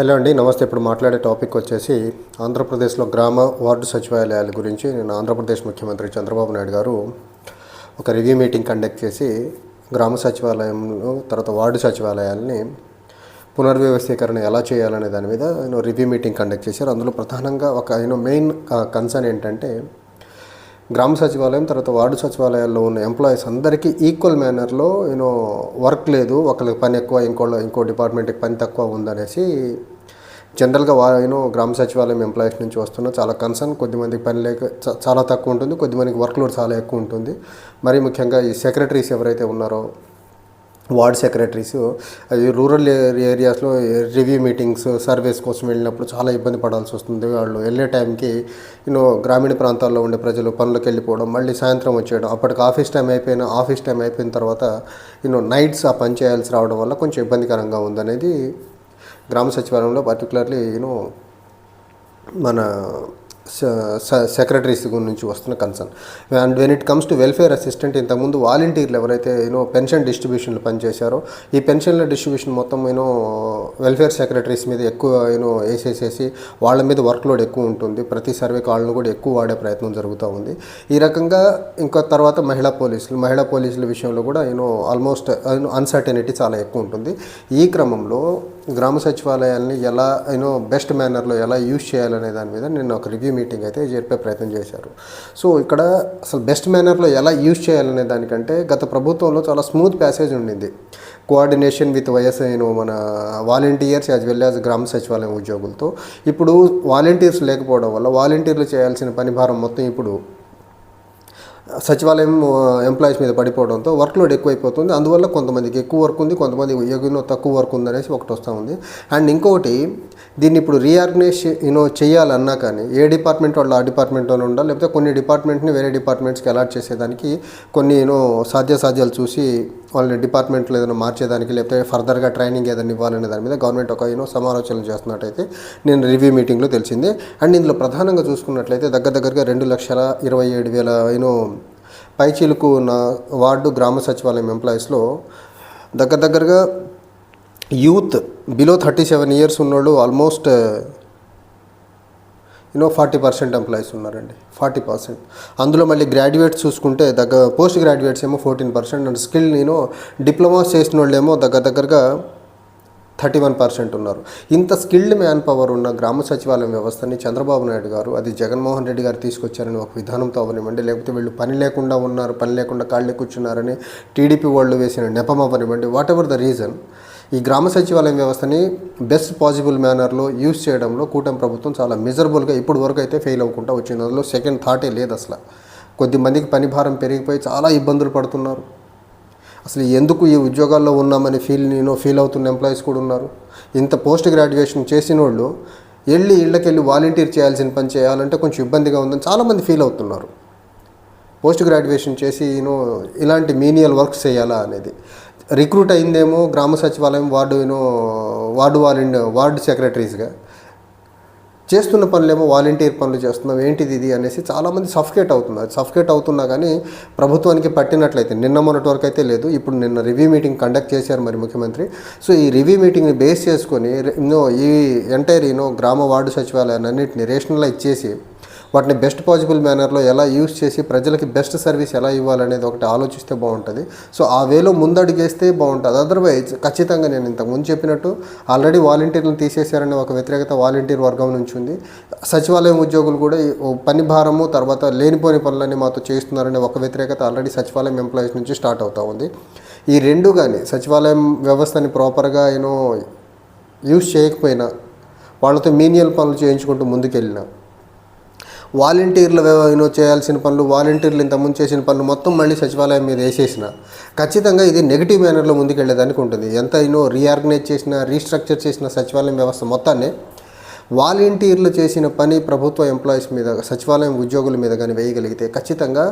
Hello అండి నమస్తే. ఇప్పుడు మాట్లాడే టాపిక్ వచ్చేసి ఆంధ్రప్రదేశ్లో గ్రామ వార్డు సచివాలయాల గురించి నేను ఆంధ్రప్రదేశ్ ముఖ్యమంత్రి చంద్రబాబు నాయుడు గారు ఒక రివ్యూ మీటింగ్ కండక్ట్ చేసి గ్రామ సచివాలయంలో తర్వాత వార్డు సచివాలయాల్ని పునర్వ్యవస్థీకరణ ఎలా చేయాలనే దాని మీద నేను రివ్యూ మీటింగ్ కండక్ట్ చేశారు. అందులో ప్రధానంగా ఒక యూనో మెయిన్ కన్సర్న్ ఏంటంటే గ్రామ సచివాలయం తర్వాత వార్డు సచివాలయాల్లో ఉన్న ఎంప్లాయీస్ అందరికీ ఈక్వల్ మేనర్లో యూనో వర్క్ లేదు. ఒకరికి పని ఎక్కువ ఇంకోళ్ళ ఇంకో డిపార్ట్మెంట్కి పని తక్కువ ఉందనేసి జనరల్గా వా యూనో గ్రామ సచివాలయం ఎంప్లాయీస్ నుంచి వస్తున్న చాలా కన్సర్న్. కొద్దిమందికి పని లేక చ- చాలా తక్కువ ఉంటుంది. కొద్దిమందికి వర్క్ లోడ్ చాలా ఎక్కువ ఉంటుంది. మరీ ముఖ్యంగా ఈ సెక్రటరీస్ ఎవరైతే ఉన్నారో వార్డ్ సెక్రటరీస్ అది రూరల్ ఏరియాస్లో రివ్యూ మీటింగ్స్ సర్వేస్ కోసం వెళ్ళినప్పుడు చాలా ఇబ్బంది పడాల్సి వస్తుంది. వాళ్ళు వెళ్ళే టైంకి యూనో గ్రామీణ ప్రాంతాల్లో ఉండే ప్రజలు పనులకు వెళ్ళిపోవడం మళ్ళీ సాయంత్రం వచ్చేయడం అప్పటికి ఆఫీస్ టైం అయిపోయిన ఆఫీస్ టైం అయిపోయిన తర్వాత యూనో నైట్స్ ఆ పని చేయాల్సి రావడం వల్ల కొంచెం ఇబ్బందికరంగా ఉందనేది గ్రామ సచివాలయంలో పర్టికులర్లీ యూనో మన సెక్రటరీస్ నుంచి వస్తున్న concern and when it comes to welfare assistant ఇంతకుముందు వాలంటీర్లు ఎవరైతే యూనో పెన్షన్ డిస్ట్రిబ్యూషన్లు పనిచేశారో ఈ పెన్షన్ల డిస్ట్రిబ్యూషన్ మొత్తం యూనో వెల్ఫేర్ సెక్రటరీస్ మీద ఎక్కువ యూనో వేసేసేసి వాళ్ళ మీద వర్క్ లోడ్ ఎక్కువ ఉంటుంది. ప్రతి సర్వే కాళ్ళను కూడా ఎక్కువ వాడే ప్రయత్నం జరుగుతూ ఉంది. ఈ రకంగా ఇంకా తర్వాత మహిళా పోలీసులు మహిళా పోలీసుల విషయంలో కూడా యూనో ఆల్మోస్ట్ అన్సర్టెనిటీ చాలా ఎక్కువ ఉంటుంది. ఈ క్రమంలో గ్రామ సచివాలయాల్ని ఎలా యూనో బెస్ట్ మేనర్లో ఎలా యూజ్ చేయాలనే దాని మీద నేను ఒక రివ్యూ మీటింగ్ అయితే జరిపే ప్రయత్నం చేశారు. సో ఇక్కడ అసలు బెస్ట్ మేనర్లో ఎలా యూజ్ చేయాలనే దానికంటే గత ప్రభుత్వంలో చాలా స్మూత్ ప్యాసేజ్ ఉండింది. కోఆర్డినేషన్ విత్ వైఎస్ అయిన మన వాలంటీర్స్ యాజ్ వెల్ యాజ్ గ్రామ సచివాలయం ఉద్యోగులతో. ఇప్పుడు వాలంటీర్స్ లేకపోవడం వల్ల వాలంటీర్లు చేయాల్సిన పని భారం మొత్తం ఇప్పుడు సచివాలయం ఎంప్లాయీస్ మీద పడిపోవడంతో వర్క్ లోడ్ ఎక్కువైపోతుంది. అందువల్ల కొంతమందికి ఎక్కువ వర్క్ ఉంది కొంతమంది ఎగునో తక్కువ వర్క్ ఉందనేసి ఒకటి వస్తూ ఉంది. అండ్ ఇంకొకటి దీన్ని ఇప్పుడు రీఆర్గనైజ్ యూనో చేయాలన్నా కానీ ఏ డిపార్ట్మెంట్ వాళ్ళు ఆ డిపార్ట్మెంట్లోనే ఉండాలి లేకపోతే కొన్ని డిపార్ట్మెంట్ని వేరే డిపార్ట్మెంట్స్కి అలాట్ చేసేదానికి కొన్ని యూనో సాధ్యాసాధ్యాలు చూసి వాళ్ళని డిపార్ట్మెంట్లో ఏదైనా మార్చేదానికి లేకపోతే ఫర్దర్గా ట్రైనింగ్ ఏదైనా ఇవ్వాలనే దాని మీద గవర్నమెంట్ ఒక యూనో సమాలోచనలు చేస్తున్నట్టయితే నేను రివ్యూ మీటింగ్లో తెలిసింది. అండ్ ఇందులో ప్రధానంగా చూసుకున్నట్లయితే దగ్గర దగ్గరగా రెండు లక్షల ఇరవై ఏడు వేల యూనో పైచీలకు ఉన్న వార్డు గ్రామ సచివాలయం ఎంప్లాయీస్లో దగ్గర దగ్గరగా youth below thirty seven years ఉన్నోళ్ళు almost you know forty percent employees ఉన్నారండి. ఫార్టీ పర్సెంట్ అందులో మళ్ళీ గ్రాడ్యుయేట్స్ చూసుకుంటే దగ్గర పోస్ట్ గ్రాడ్యుయేట్స్ ఏమో ఫోర్టీన్ పర్సెంట్ అండ్ స్కిల్ నేను డిప్లొమాస్ చేసిన వాళ్ళు ఏమో దగ్గర దగ్గరగా థర్టీ వన్ పర్సెంట్ ఉన్నారు. ఇంత స్కిల్డ్ మ్యాన్ పవర్ ఉన్న గ్రామ సచివాలయం వ్యవస్థని చంద్రబాబు నాయుడు గారు అది జగన్మోహన్ రెడ్డి గారు తీసుకొచ్చారని ఒక విధానంతో అవనివ్వండి. లేకపోతే వీళ్ళు పని లేకుండా ఉన్నారు పని లేకుండా కాళ్ళే కూర్చున్నారని టీడీపీ వాళ్ళు వేసిన నెపం అవ్వనివ్వండి వాట్ ఎవర్ ద రీజన్ ఈ గ్రామ సచివాలయం వ్యవస్థని బెస్ట్ పాసిబుల్ మేనర్లో యూజ్ చేయడంలో కూటమి ప్రభుత్వం చాలా మిజరబుల్గా ఇప్పుడు వరకు అయితే ఫెయిల్ అవ్వకుండా వచ్చింది. అందులో సెకండ్ థాటే లేదు అసలు. కొద్ది మందికి పని భారం పెరిగిపోయి చాలా ఇబ్బందులు పడుతున్నారు. అసలు ఎందుకు ఈ ఉద్యోగాల్లో ఉన్నామని ఫీల్ నేను ఫీల్ అవుతున్న ఎంప్లాయీస్ కూడా ఉన్నారు. ఇంత పోస్ట్ గ్రాడ్యుయేషన్ చేసిన వాళ్ళు వెళ్ళి ఇళ్ళకెళ్ళి వాలంటీర్ చేయాల్సిన పని చేయాలంటే కొంచెం ఇబ్బందిగా ఉందని చాలామంది ఫీల్ అవుతున్నారు. పోస్ట్ గ్రాడ్యుయేషన్ చేసి యూనో ఇలాంటి మీనియల్ వర్క్స్ చేయాలా అనేది. రిక్రూట్ అయిందేమో గ్రామ సచివాలయం ward you know ward volunteer ward సెక్రటరీస్గా. చేస్తున్న పనులేమో వాలంటీర్ పనులు చేస్తున్నాం ఏంటిది ఇది అనేసి చాలామంది సఫకేట్ అవుతున్నారు. సఫకేట్ అవుతున్నా కానీ ప్రభుత్వానికి పట్టినట్లయితే నిన్న మొన్నటి వరకు అయితే లేదు ఇప్పుడు నిన్న రివ్యూ మీటింగ్ కండక్ట్ చేశారు మరి ముఖ్యమంత్రి. సో ఈ రివ్యూ మీటింగ్ని బేస్ చేసుకొని ఈ ఎంటైర్ యూనో గ్రామ వార్డు సచివాలయాన్ని అన్నింటిని రేషనలైజ్ చేసి వాటిని బెస్ట్ పాసిబుల్ మేనర్లో ఎలా యూస్ చేసి ప్రజలకి బెస్ట్ సర్వీస్ ఎలా ఇవ్వాలనేది ఒకటి ఆలోచిస్తే బాగుంటుంది. సో ఆ వేలో ముందడుగేస్తే బాగుంటుంది. అదర్వైజ్ ఖచ్చితంగా నేను ఇంతకుముందు చెప్పినట్టు ఆల్రెడీ వాలంటీర్లను తీసేశారనే ఒక వ్యతిరేకత వాలంటీర్ వర్గం నుంచి ఉంది. సచివాలయం ఉద్యోగులు కూడా పని భారము తర్వాత లేనిపోని పనులన్నీ మాతో చేస్తున్నారనే ఒక వ్యతిరేకత ఆల్రెడీ సచివాలయం ఎంప్లాయీస్ నుంచి స్టార్ట్ అవుతూ ఉంది. ఈ రెండు కానీ సచివాలయం వ్యవస్థని ప్రాపర్గా యూనో యూస్ చేయకపోయినా వాళ్ళతో మీనియల్ పనులు చేయించుకుంటూ ముందుకెళ్ళినా వాలంటీర్లు యూనో చేయాల్సిన పనులు వాలంటీర్లు ఇంతకుముందు చేసిన పనులు మొత్తం మళ్ళీ సచివాలయం మీద వేసేసిన ఖచ్చితంగా ఇది నెగిటివ్ మేనర్లో ముందుకెళ్ళేదానికి ఉంటుంది. ఎంత ఇన్నో రీఆర్గనైజ్ చేసిన రీస్ట్రక్చర్ చేసిన సచివాలయం వ్యవస్థ మొత్తాన్ని వాలంటీర్లు చేసిన పని ప్రభుత్వ ఎంప్లాయీస్ మీద సచివాలయం ఉద్యోగుల మీద కానీ వేయగలిగితే ఖచ్చితంగా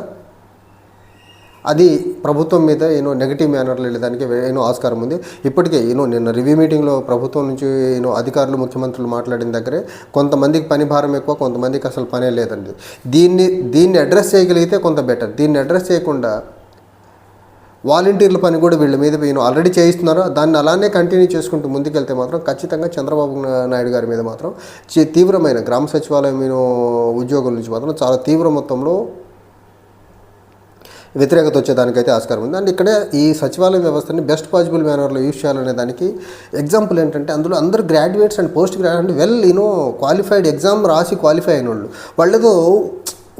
అది ప్రభుత్వం మీద ఏనో నెగిటివ్ మేనర్లో వెళ్ళడానికి ఏనో ఆస్కారం ఉంది. ఇప్పటికే ఏనో నిన్న రివ్యూ మీటింగ్లో ప్రభుత్వం నుంచి ఏనో అధికారులు ముఖ్యమంత్రులు మాట్లాడిన దగ్గరే కొంతమందికి పని భారం ఎక్కువ కొంతమందికి అసలు పనే లేదండి. దీన్ని దీన్ని అడ్రస్ చేయగలిగితే కొంత బెటర్ దీన్ని అడ్రస్ చేయకుండా వాలంటీర్ల పని కూడా వీళ్ళ మీద నేను ఆల్రెడీ చేయిస్తున్నారు. దాన్ని అలానే కంటిన్యూ చేసుకుంటూ ముందుకెళ్తే మాత్రం ఖచ్చితంగా చంద్రబాబు నాయుడు గారి మీద మాత్రం తీవ్రమైన గ్రామ సచివాలయం ఉద్యోగుల నుంచి మాత్రం చాలా తీవ్ర మొత్తంలో వ్యతిరేకత వచ్చేదానికైతే ఆస్కారం ఉంది. అండ్ ఇక్కడే ఈ సచివాలయ వ్యవస్థని బెస్ట్ పాసిబుల్ మేనర్లో యూజ్ చేయాలనే దానికి ఎగ్జాంపుల్ ఏంటంటే అందులో అందరు గ్రాడ్యుయేట్స్ అండ్ పోస్ట్ గ్రాడ్యుయేట్ అంటే well you know qualified exam రాసి క్వాలిఫై అయిన వాళ్ళు వాళ్ళేదో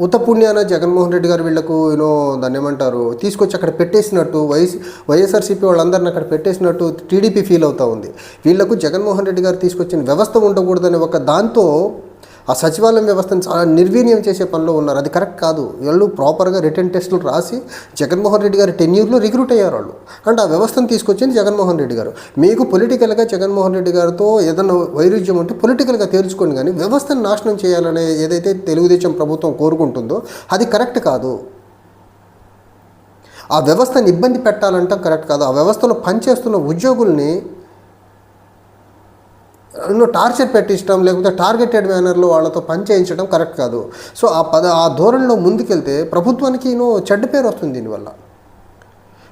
ఉతపుణ్యాన జగన్మోహన్ రెడ్డి గారు వీళ్ళకు యూనో దాన్ని ఏమంటారు తీసుకొచ్చి అక్కడ పెట్టేసినట్టు వైఎస్ వైఎస్ఆర్సీపీ వాళ్ళందరిని అక్కడ పెట్టేసినట్టు టీడీపీ ఫీల్ అవుతూ ఉంది. వీళ్ళకు జగన్మోహన్ రెడ్డి గారు తీసుకొచ్చిన వ్యవస్థ ఉండకూడదనే ఒక దాంతో ఆ సచివాలయం వ్యవస్థను చాలా నిర్వీర్యం చేసే పనిలో ఉన్నారు. అది కరెక్ట్ కాదు. వీళ్ళు ప్రాపర్గా రిటర్న్ టెస్టులు రాసి జగన్మోహన్ రెడ్డి గారి టెన్యూర్లో రిక్రూట్ అయ్యారు వాళ్ళు. అంటే ఆ వ్యవస్థను తీసుకొచ్చింది జగన్మోహన్ రెడ్డి గారు. మీకు పొలిటికల్గా జగన్మోహన్ రెడ్డి గారితో ఏదైనా వైరుధ్యం ఉంటే పొలిటికల్గా తేల్చుకోండి కానీ వ్యవస్థను నాశనం చేయాలనే ఏదైతే తెలుగుదేశం ప్రభుత్వం కోరుకుంటుందో అది కరెక్ట్ కాదు. ఆ వ్యవస్థను ఇబ్బంది పెట్టాలంటే కరెక్ట్ కాదు. ఆ వ్యవస్థలో పనిచేస్తున్న ఉద్యోగుల్ని ఎన్నో టార్చర్ పెట్టించడం లేకపోతే టార్గెటెడ్ మేనర్లో వాళ్ళతో పని చేయించడం కరెక్ట్ కాదు. సో ఆ పద ఆ ధోరణిలో ముందుకెళ్తే ప్రభుత్వానికి ఎన్నో చెడ్డ పేరు వస్తుంది దీనివల్ల.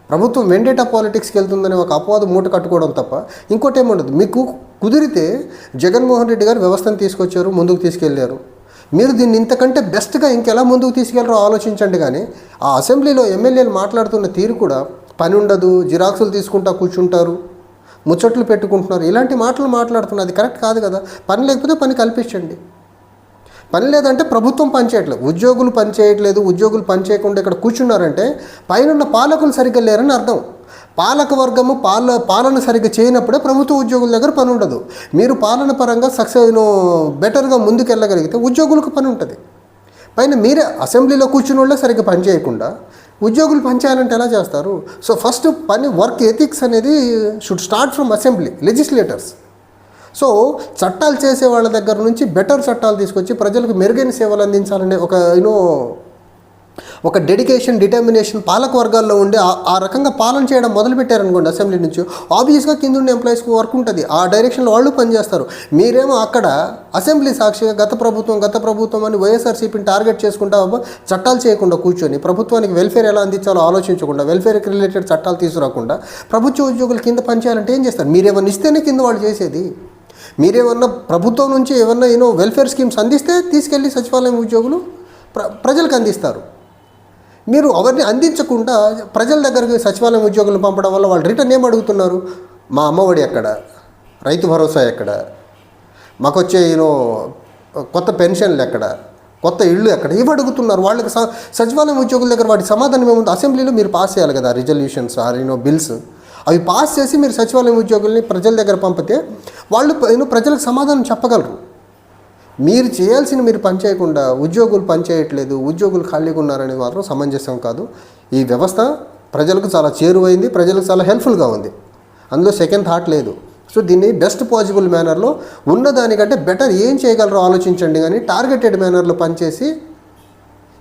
ప్రభుత్వం వెండేటా పాలిటిక్స్కి వెళ్తుందని ఒక అపవాదం మూట కట్టుకోవడం తప్ప ఇంకోటి ఏముండదు మీకు కుదిరితే జగన్మోహన్ రెడ్డి గారు వ్యవస్థను తీసుకొచ్చారు ముందుకు తీసుకెళ్ళారు. మీరు దీన్ని ఇంతకంటే బెస్ట్గా ఇంకెలా ముందుకు తీసుకెళ్ళారో ఆలోచించండి కానీ ఆ అసెంబ్లీలో ఎమ్మెల్యేలు మాట్లాడుతున్న తీరు కూడా పని ఉండదు జిరాక్సులు తీసుకుంటా కూర్చుంటారు. ముచ్చట్లు పెట్టుకుంటున్నారు. ఇలాంటి మాటలు మాట్లాడుతున్నారు. అది కరెక్ట్ కాదు కదా. పని లేకపోతే పని కల్పించండి. పని లేదంటే ప్రభుత్వం పనిచేయట్లేదు ఉద్యోగులు పనిచేయట్లేదు ఉద్యోగులు పనిచేయకుండా ఇక్కడ కూర్చున్నారంటే పైన పాలకులు సరిగ్గా లేరని అర్థం. పాలక వర్గము పాల పాలన సరిగ్గా చేయనప్పుడే ప్రభుత్వ ఉద్యోగుల దగ్గర పని ఉండదు. మీరు పాలన పరంగా సక్సెస్ బెటర్గా ముందుకు వెళ్ళగలిగితే ఉద్యోగులకు పని ఉంటుంది. పైన మీరే అసెంబ్లీలో కూర్చుని వాళ్ళే సరిగ్గా పని చేయకుండా ఉద్యోగులు పని చేయాలంటే ఎలా చేస్తారు? సో ఫస్ట్ పని వర్క్ ఎథిక్స్ అనేది should start from assembly legislators so చట్టాలు చేసే వాళ్ళ దగ్గర నుంచి బెటర్ చట్టాలు తీసుకొచ్చి ప్రజలకు మెరుగైన సేవలు అందించాలనే ఒక యూనో ఒక డెడికేషన్ డిటర్మినేషన్ పాలక వర్గాల్లో ఉండి ఆ- రకంగా పాలన చేయడం మొదలుపెట్టారనుకోండి అసెంబ్లీ నుంచి. ఆబ్వియస్గా కింద ఉండే ఎంప్లాయీస్కి వర్క్ ఉంటుంది. ఆ డైరెక్షన్లో వాళ్ళు పనిచేస్తారు. మీరేమో అక్కడ అసెంబ్లీ సాక్షిగా గత ప్రభుత్వం గత ప్రభుత్వం అని వైఎస్ఆర్సీపీని టార్గెట్ చేసుకుంటా చట్టాలు చేయకుండా కూర్చొని ప్రభుత్వానికి వెల్ఫేర్ ఎలా అందించాలో ఆలోచించకుండా వెల్ఫేర్కి రిలేటెడ్ చట్టాలు తీసుకురాకుండా ప్రభుత్వ ఉద్యోగులు కింద పనిచేయాలంటే ఏం చేస్తారు? మీరేమన్నా ఇస్తేనే కింద వాళ్ళు చేసేది? మీరేమన్నా ప్రభుత్వం నుంచి ఏమన్నా యూనో వెల్ఫేర్ స్కీమ్స్ అందిస్తే తీసుకెళ్ళి సచివాలయం ఉద్యోగులు ప్ర ప్రజలకు అందిస్తారు. మీరు అవన్నీ అందించకుండా ప్రజల దగ్గరికి సచివాలయం ఉద్యోగులను పంపడం వల్ల వాళ్ళు రిటర్న్ ఏం అడుగుతున్నారు? మా అమ్మఒడి ఎక్కడ? రైతు భరోసా ఎక్కడ? మాకు వచ్చే యూనో కొత్త పెన్షన్లు ఎక్కడ? కొత్త ఇళ్ళు ఎక్కడ? ఇవి అడుగుతున్నారు. వాళ్ళకి స- సచివాలయం ఉద్యోగుల దగ్గర వాటి సమాధానం ఏముంది? అసెంబ్లీలో మీరు పాస్ చేయాలి కదా resolutions or you know bills. అవి పాస్ చేసి మీరు సచివాలయం ఉద్యోగుల్ని ప్రజల దగ్గర పంపితే వాళ్ళు ప్రజలకు సమాధానం చెప్పగలరు. మీరు చేయాల్సిన మీరు పనిచేయకుండా ఉద్యోగులు పనిచేయట్లేదు ఉద్యోగులు ఖాళీగా ఉన్నారనేది మాత్రం సమంజసం కాదు. ఈ వ్యవస్థ ప్రజలకు చాలా చేరువైంది ప్రజలకు చాలా హెల్ప్ఫుల్గా ఉంది. అందులో సెకండ్ థాట్ లేదు. సో దీన్ని బెస్ట్ పాసిబుల్ మేనర్లో ఉన్న దానికంటే బెటర్ ఏం చేయగలరో ఆలోచించండి కానీ టార్గెటెడ్ మేనర్లో పనిచేసి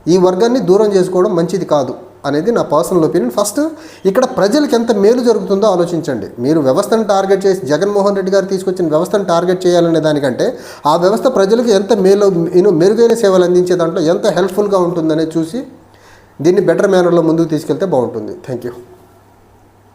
ఈ వర్గాన్ని దూరం చేసుకోవడం మంచిది కాదు. అనేది నా పర్సనల్ ఒపీనియన్. ఫస్ట్ ఇక్కడ ప్రజలకు ఎంత మేలు జరుగుతుందో ఆలోచించండి. మీరు వ్యవస్థను టార్గెట్ చేసి జగన్మోహన్ రెడ్డి గారు తీసుకొచ్చిన వ్యవస్థను టార్గెట్ చేయాలనే దానికంటే ఆ వ్యవస్థ ప్రజలకు ఎంత మేలు నేను మెరుగైన సేవలు అందించే దాంట్లో ఎంత హెల్ప్ఫుల్గా ఉంటుందనే చూసి దీన్ని బెటర్ మేనర్లో ముందుకు తీసుకెళ్తే బాగుంటుంది. Thank you